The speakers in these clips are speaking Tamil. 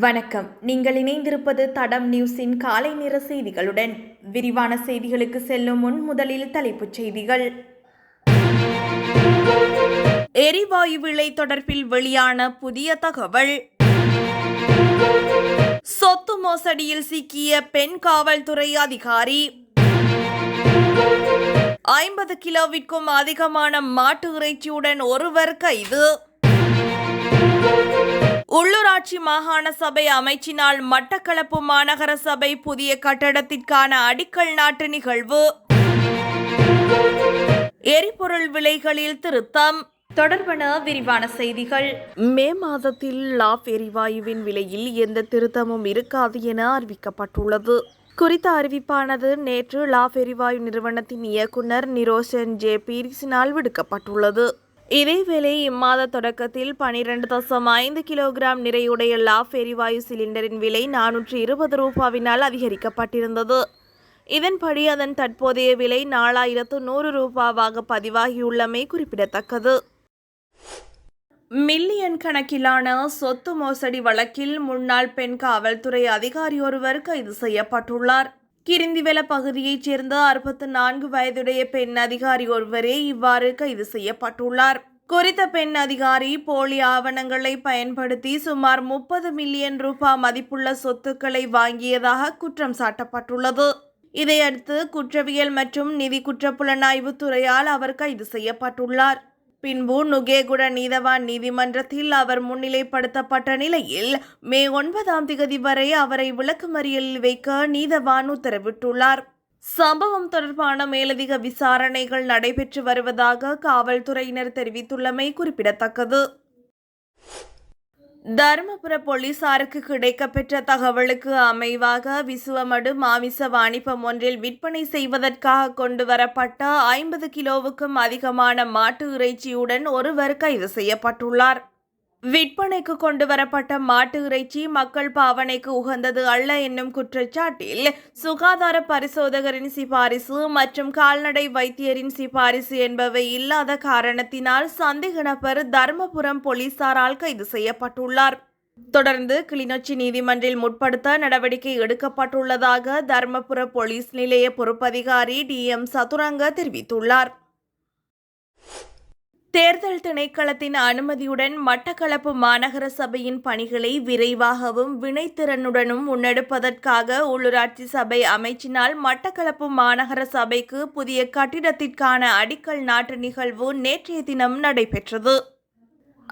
வணக்கம். நீங்கள் இணைந்திருப்பது தடம் நியூஸின் காலை நேர செய்திகளுடன். விரிவான செய்திகளுக்கு செல்லும் முன் முதலில் தலைப்புச் செய்திகள். எரிவாயு விலை தொடர்பில் வெளியான புதிய தகவல். சொத்து மோசடியில் சிக்கிய பெண் காவல்துறை அதிகாரி. ஐம்பது கிலோவிற்கும் அதிகமான மாட்டு இறைச்சியுடன் ஒருவர் கைது. உள்ளூராட்சி மாகாண சபை அமைச்சினால் மட்டக்களப்பு மாநகர சபை புதிய கட்டடத்திற்கான அடிக்கல் நாட்டு நிகழ்வு. எரிபொருள் விலைகளில் திருத்தம். தொடர்பான விரிவான செய்திகள். மே மாதத்தில் லாப் எரிவாயுவின் விலையில் எந்த திருத்தமும் இருக்காது என அறிவிக்கப்பட்டுள்ளது. குறித்த அறிவிப்பானது நேற்று லாப் எரிவாயு நிறுவனத்தின் இயக்குனர் நிரோஷன் ஜே பீரிஸினால் விடுக்கப்பட்டுள்ளது. இதேவேளை இம்மாத தொடக்கத்தில் பனிரெண்டு தசம் ஐந்து கிலோகிராம் நிறையுடைய லாஃப் எரிவாயு சிலிண்டரின் விலை நானூற்றி இருபது ரூபாவினால் அதிகரிக்கப்பட்டிருந்தது. இதன்படி அதன் தற்போதைய விலை நாலாயிரத்து நூறு ரூபாவாக பதிவாகியுள்ளமை குறிப்பிடத்தக்கது. மில்லியன் கணக்கிலான சொத்து மோசடி வழக்கில் முன்னாள் பெண் காவல்துறை அதிகாரி ஒருவர் கைது செய்யப்பட்டுள்ளார். கிரிந்திவெல பகுதியைச் சேர்ந்த அறுபத்து நான்கு வயதுடைய பெண் அதிகாரி ஒருவரே இவ்வாறு கைது செய்யப்பட்டுள்ளார். குறித்த பெண் அதிகாரி போலி ஆவணங்களை பயன்படுத்தி சுமார் முப்பது மில்லியன் ரூபாய் மதிப்புள்ள சொத்துக்களை வாங்கியதாக குற்றம் சாட்டப்பட்டுள்ளது. இதையடுத்து குற்றவியல் மற்றும் நிதி குற்றப்புலனாய்வு துறையால் அவர் கைது செய்யப்பட்டுள்ளார். பின்பு நுகேகுட நீதவான் நீதிமன்றத்தில் அவர் முன்னிலைப்படுத்தப்பட்ட நிலையில் மே ஒன்பதாம் திகதி வரை அவரை விளக்குமறியலில் வைக்க நீதவான் உத்தரவிட்டுள்ளார். சம்பவம் தொடர்பான மேலதிக விசாரணைகள் நடைபெற்று வருவதாக காவல்துறையினர் தெரிவித்துள்ளமை குறிப்பிடத்தக்கது. தருமபுர போலீசாருக்கு கிடைக்கப்பெற்ற தகவலுக்கு அமைவாக விசுவமடு மாமிச வாணிபம் ஒன்றில் விற்பனை செய்வதற்காக கொண்டு வரப்பட்ட ஐம்பது கிலோவுக்கும் அதிகமான மாட்டு இறைச்சியுடன் ஒருவர் கைது செய்யப்பட்டுள்ளார். விற்பனைக்கு கொண்டு வரப்பட்ட மாட்டு இறைச்சி மக்கள் பாவனைக்கு உகந்தது அல்ல என்னும் குற்றச்சாட்டில் சுகாதார பரிசோதகரின் சிபாரிசு மற்றும் கால்நடை வைத்தியரின் சிபாரிசு என்பவை இல்லாத காரணத்தினால் சந்தேக நபர் தர்மபுரம் போலீசாரால் கைது செய்யப்பட்டுள்ளார். தொடர்ந்து கிளிநொச்சி நீதிமன்றில் முற்படுத்த நடவடிக்கை எடுக்கப்பட்டுள்ளதாக தர்மபுர போலீஸ் நிலைய பொறுப்பதிகாரி டி எம் சதுரங்க தெரிவித்துள்ளார். தேர்தல் திணைக்களத்தின் அனுமதியுடன் மட்டக்களப்பு மாநகர சபையின் பணிகளை விரைவாகவும் வினைத்திறனுடனும் முன்னெடுப்பதற்காக உள்ளூராட்சி சபை அமைச்சினால் மட்டக்களப்பு மாநகர சபைக்கு புதிய கட்டிடத்திற்கான அடிக்கல் நாட்டு நிகழ்வு நேற்றைய தினம் நடைபெற்றது.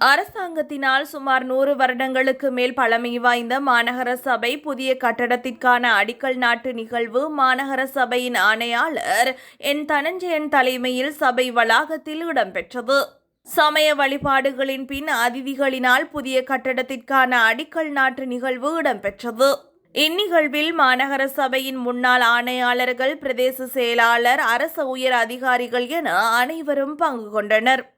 அரசாங்கத்தினால் சுமார் நூறு வருடங்களுக்கு மேல் பழமை வாய்ந்த மாநகர சபை புதிய கட்டடத்திற்கான அடிக்கல் நாட்டு நிகழ்வு மாநகர சபையின் ஆணையாளர் என் தனஞ்சயன் தலைமையில் சபை வளாகத்தில் இடம்பெற்றது. சமய வழிபாடுகளின் பின் அதிதிகளினால் புதிய கட்டடத்திற்கான அடிக்கல் நாட்டு நிகழ்வு இடம்பெற்றது. இந்நிகழ்வில் மாநகர சபையின் முன்னாள் ஆணையாளர்கள் பிரதேச செயலாளர் அரச உயர் அதிகாரிகள் என அனைவரும் பங்கு கொண்டனர்.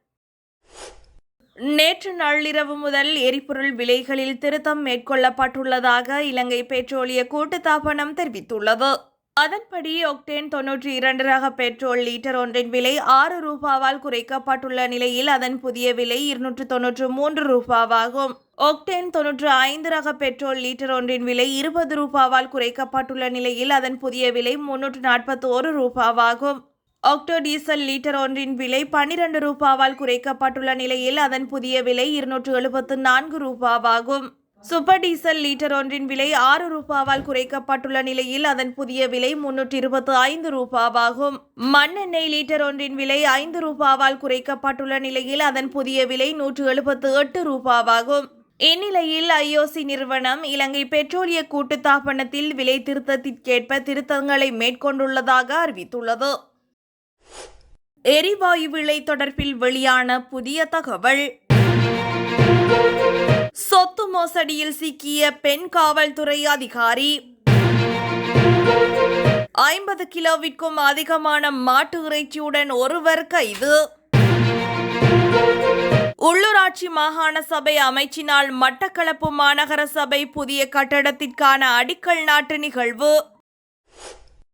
நேற்று நள்ளிரவு முதல் எரிபொருள் விலைகளில் திருத்தம் மேற்கொள்ளப்பட்டுள்ளதாக இலங்கை பெட்ரோலிய கூட்டுத்தாபனம் தெரிவித்துள்ளது. அதன்படி ஒக்டேன் தொன்னூற்றி இரண்டு ரக பெட்ரோல் லீட்டர் ஒன்றின் விலை ஆறு ரூபாவால் குறைக்கப்பட்டுள்ள நிலையில் அதன் புதிய விலை இருநூற்று தொன்னூற்று மூன்று ரூபாவாகும். ஒக்டேன் தொன்னூற்று ஐந்து ரக பெட்ரோல் லீட்டர் ஒன்றின் விலை இருபது ரூபாவால் குறைக்கப்பட்டுள்ள நிலையில் அதன் புதிய விலை முன்னூற்று நாற்பத்தி ஒரு ரூபாவாகும். ஆக்டோ டீசல் லீட்டர் ஒன்றின் விலை பனிரெண்டு ரூபாவால் குறைக்கப்பட்டுள்ள நிலையில் அதன் புதிய விலை இருநூற்று எழுபத்து நான்கு ரூபாவாகும். சூப்பர் டீசல் லீட்டர் ஒன்றின் விலை ஆறு ரூபாவால் குறைக்கப்பட்டுள்ள நிலையில் அதன் புதிய விலை முன்னூற்றி இருபத்தி ஐந்து ரூபாவாகும். மண்ணெண்ணெய் லீட்டர் ஒன்றின் விலை ஐந்து ரூபாவால் குறைக்கப்பட்டுள்ள நிலையில் அதன் புதிய விலை நூற்று எழுபத்து எட்டு ரூபாவாகும். இந்நிலையில் ஐஓசி நிறுவனம் இலங்கை பெட்ரோலிய கூட்டுத்தாபனத்தில் விலை திருத்தத்திற்கேற்ப திருத்தங்களை மேற்கொண்டுள்ளதாக அறிவித்துள்ளது. எரிவாயு விலை தொடர்பில் வெளியான புதிய தகவல். சொத்து மோசடியில் சிக்கிய பெண் காவல்துறை அதிகாரி. ஐம்பது கிலோவிற்கும் அதிகமான மாட்டு இறைச்சியுடன் ஒருவர் கைது. உள்ளூராட்சி மாகாண சபை அமைச்சினால் மட்டக்களப்பு மாநகர சபை புதிய கட்டடத்திற்கான அடிக்கல் நாட்டு நிகழ்வு.